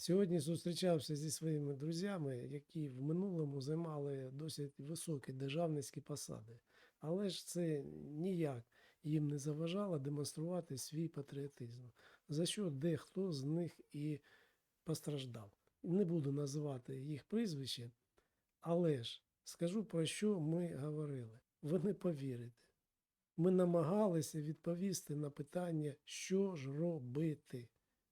Сьогодні зустрічався зі своїми друзями, які в минулому займали досить високі державницькі посади. Але ж це ніяк їм не заважало демонструвати свій патріотизм, за що дехто з них і постраждав. Не буду називати їх прізвище, але ж скажу про що ми говорили. Ви не повірите. Ми намагалися відповісти на питання, що ж робити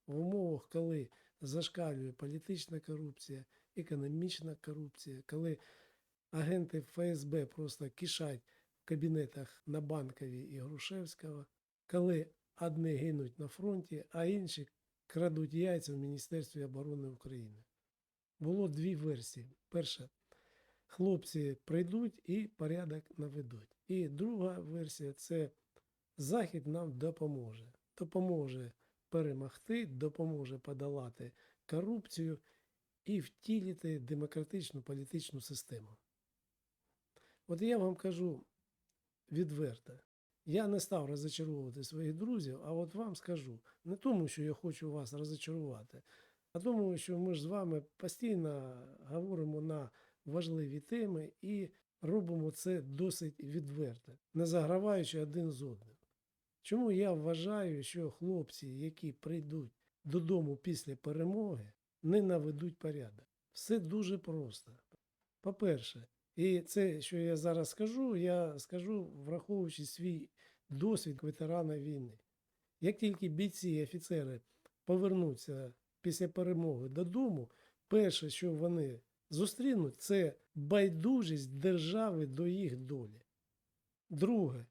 в умовах, коли зашкалює політична корупція, економічна корупція, коли агенти ФСБ просто кишать в кабінетах на Банковій і Грушевського, коли одні гинуть на фронті, а інші крадуть яйця в Міністерстві оборони України. Було дві версії. Перша хлопці прийдуть і порядок наведуть. І друга версія це Захід нам допоможе. Допоможе перемогти, допоможе подолати корупцію і втілити демократичну політичну систему. От я вам кажу відверто, я не став розочаровувати своїх друзів, а от вам скажу не тому, що я хочу вас розочарувати, а тому, що ми ж з вами постійно говоримо на важливі теми і робимо це досить відверто, не заграваючи один з одним. Чому я вважаю, що хлопці, які прийдуть додому після перемоги, не наведуть порядок? Все дуже просто. По-перше, і це, що я зараз скажу, я скажу, враховуючи свій досвід ветерана війни. Як тільки бійці і офіцери повернуться після перемоги додому, перше, що вони зустрінуть, це байдужість держави до їх долі. Друге,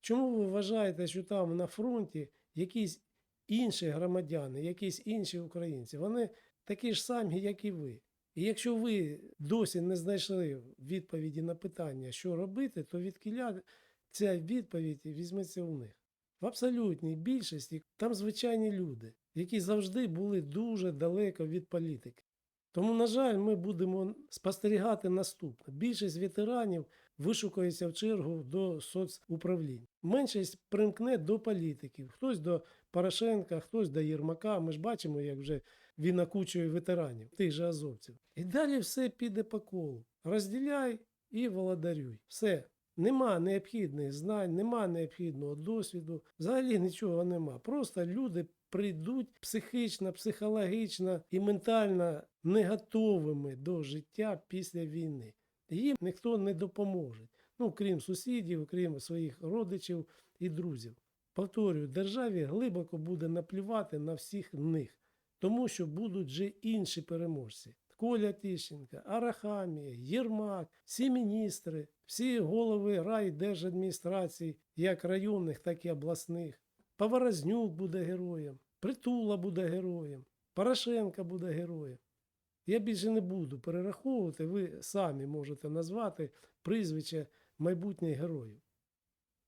чому ви вважаєте, що там на фронті якісь інші громадяни, якісь інші українці, вони такі ж самі, як і ви. І якщо ви досі не знайшли відповіді на питання, що робити, то від кіля ця відповідь візьметься у них. В абсолютній більшості там звичайні люди, які завжди були дуже далеко від політики. Тому, на жаль, ми будемо спостерігати наступне. Більшість ветеранів вишукається в чергу до соцуправлінь. Меншість примкне до політиків, хтось до Порошенка, хтось до Єрмака. Ми ж бачимо, як вже він накучує ветеранів, тих же азовців. І далі все піде по колу. Розділяй і володарюй. Все. Нема необхідних знань, нема необхідного досвіду, взагалі нічого нема. Просто люди прийдуть психічно, психологічно і ментально не готовими до життя після війни. Їм ніхто не допоможе. Ну, крім сусідів, крім своїх родичів і друзів. Повторюю, державі глибоко буде наплювати на всіх них, тому що будуть вже інші переможці. Коля Тищенка, Арахамія, Єрмак, всі міністри, всі голови райдержадміністрацій, як районних, так і обласних. Поворознюк буде героєм, Притула буде героєм, Порошенко буде героєм. Я більше не буду перераховувати, ви самі можете назвати прізвища майбутніх героїв.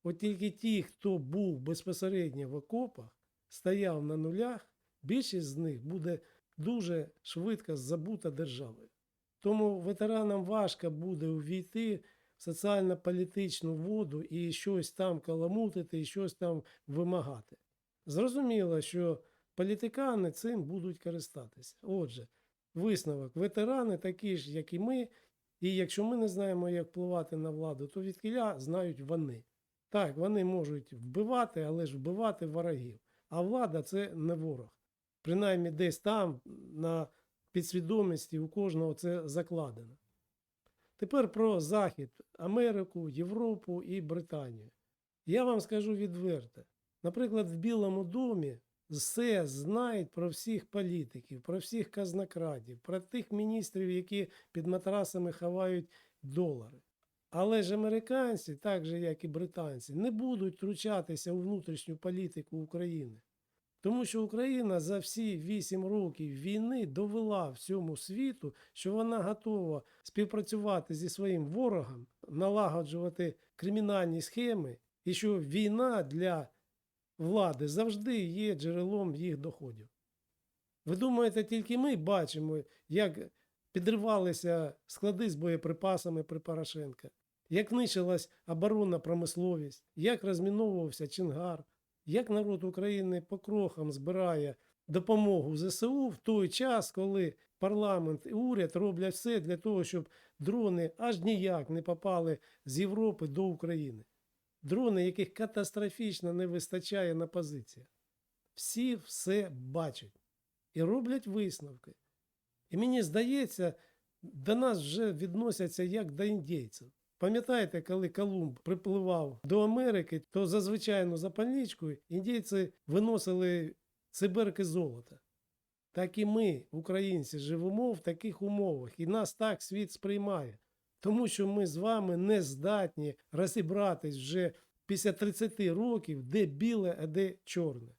От тільки ті, хто був безпосередньо в окопах, стояв на нулях, більшість з них буде дуже швидко забута державою. Тому ветеранам важко буде увійти в соціально-політичну воду і щось там каламутити, і щось там вимагати. Зрозуміло, що політикани цим будуть користатися. Отже, висновок: ветерани такі ж, як і ми, і якщо ми не знаємо, як впливати на владу, то від кіля знають вони. Так, вони можуть вбивати, але ж вбивати ворогів. А влада це не ворог. Принаймні десь там, на підсвідомості, у кожного це закладено. Тепер про Захід, Америку, Європу і Британію. Я вам скажу відверто. Наприклад, в Білому домі все знають про всіх політиків, про всіх казнокрадів, про тих міністрів, які під матрасами ховають долари. Але ж американці, так же як і британці, не будуть втручатися у внутрішню політику України. Тому що Україна за всі вісім років війни довела всьому світу, що вона готова співпрацювати зі своїм ворогом, налагоджувати кримінальні схеми, і що війна для влади завжди є джерелом їх доходів. Ви думаєте, тільки ми бачимо, як підривалися склади з боєприпасами при Порошенка, як нищилась оборонна промисловість, як розміновувався Чингар, як народ України по крохам збирає допомогу ЗСУ в той час, коли парламент і уряд роблять все для того, щоб дрони аж ніяк не попали з Європи до України. Дрони, яких катастрофічно не вистачає на позиціях. Всі все бачать і роблять висновки. І мені здається, до нас вже відносяться як до індійців. Пам'ятаєте, коли Колумб припливав до Америки, то за звичайну запальничку індійці виносили циберки золота. Так і ми, українці, живемо в таких умовах, і нас так світ сприймає. Тому що ми з вами не здатні розібратись вже після 30 років, де біле, а де чорне.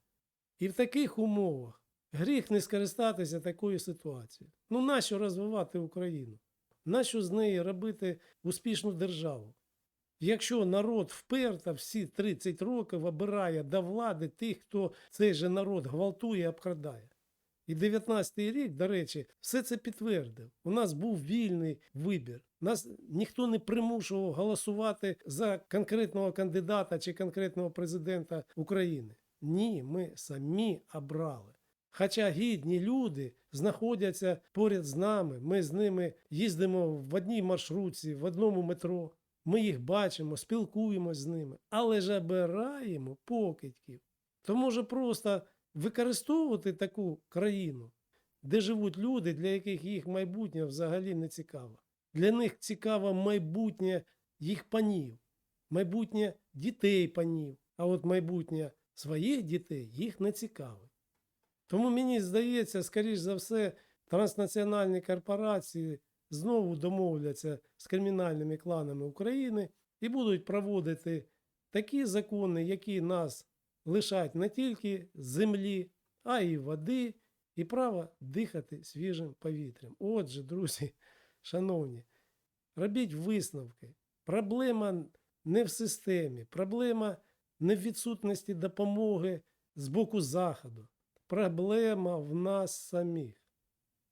І в таких умовах гріх не скористатися такою ситуацією. Ну, нащо розвивати Україну? Нащо з неї робити успішну державу? Якщо народ вперто всі 30 років обирає до влади тих, хто цей же народ гвалтує і обкрадає. І 19-й рік, до речі, все це підтвердив. У нас був вільний вибір. Нас ніхто не примушував голосувати за конкретного кандидата чи конкретного президента України. Ні, ми самі обрали. Хоча гідні люди знаходяться поряд з нами, ми з ними їздимо в одній маршрутці, в одному метро. Ми їх бачимо, спілкуємось з ними, але ж обираємо покидьків. То може просто використовувати таку країну, де живуть люди, для яких їх майбутнє взагалі не цікаво. Для них цікаво майбутнє їх панів, майбутнє дітей панів, а от майбутнє своїх дітей їх не цікавить. Тому мені здається, скоріш за все, транснаціональні корпорації знову домовляться з кримінальними кланами України і будуть проводити такі закони, які нас лишать не тільки землі, а й води, і право дихати свіжим повітрям. Отже, друзі, шановні, робіть висновки. Проблема не в системі, проблема не в відсутності допомоги з боку Заходу. Проблема в нас самих.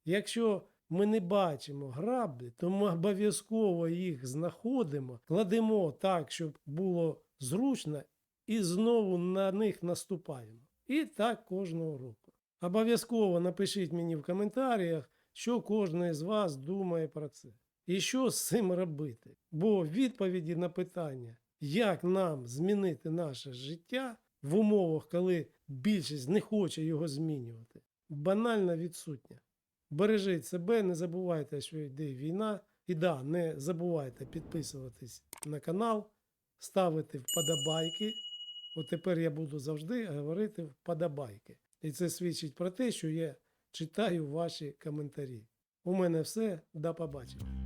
Якщо ми не бачимо граблі, то ми обов'язково їх знаходимо, кладемо так, щоб було зручно, і знову на них наступаємо. І так кожного року. Обов'язково напишіть мені в коментарях, що кожен з вас думає про це. І що з цим робити. Бо відповіді на питання, як нам змінити наше життя в умовах, коли більшість не хоче його змінювати, банально відсутня. Бережіть себе, не забувайте, що йде війна. І да, не забувайте підписуватись на канал, ставити вподобайки. От тепер я буду завжди говорити вподобайки. І це свідчить про те, що я читаю ваші коментарі. У мене все. До побачення.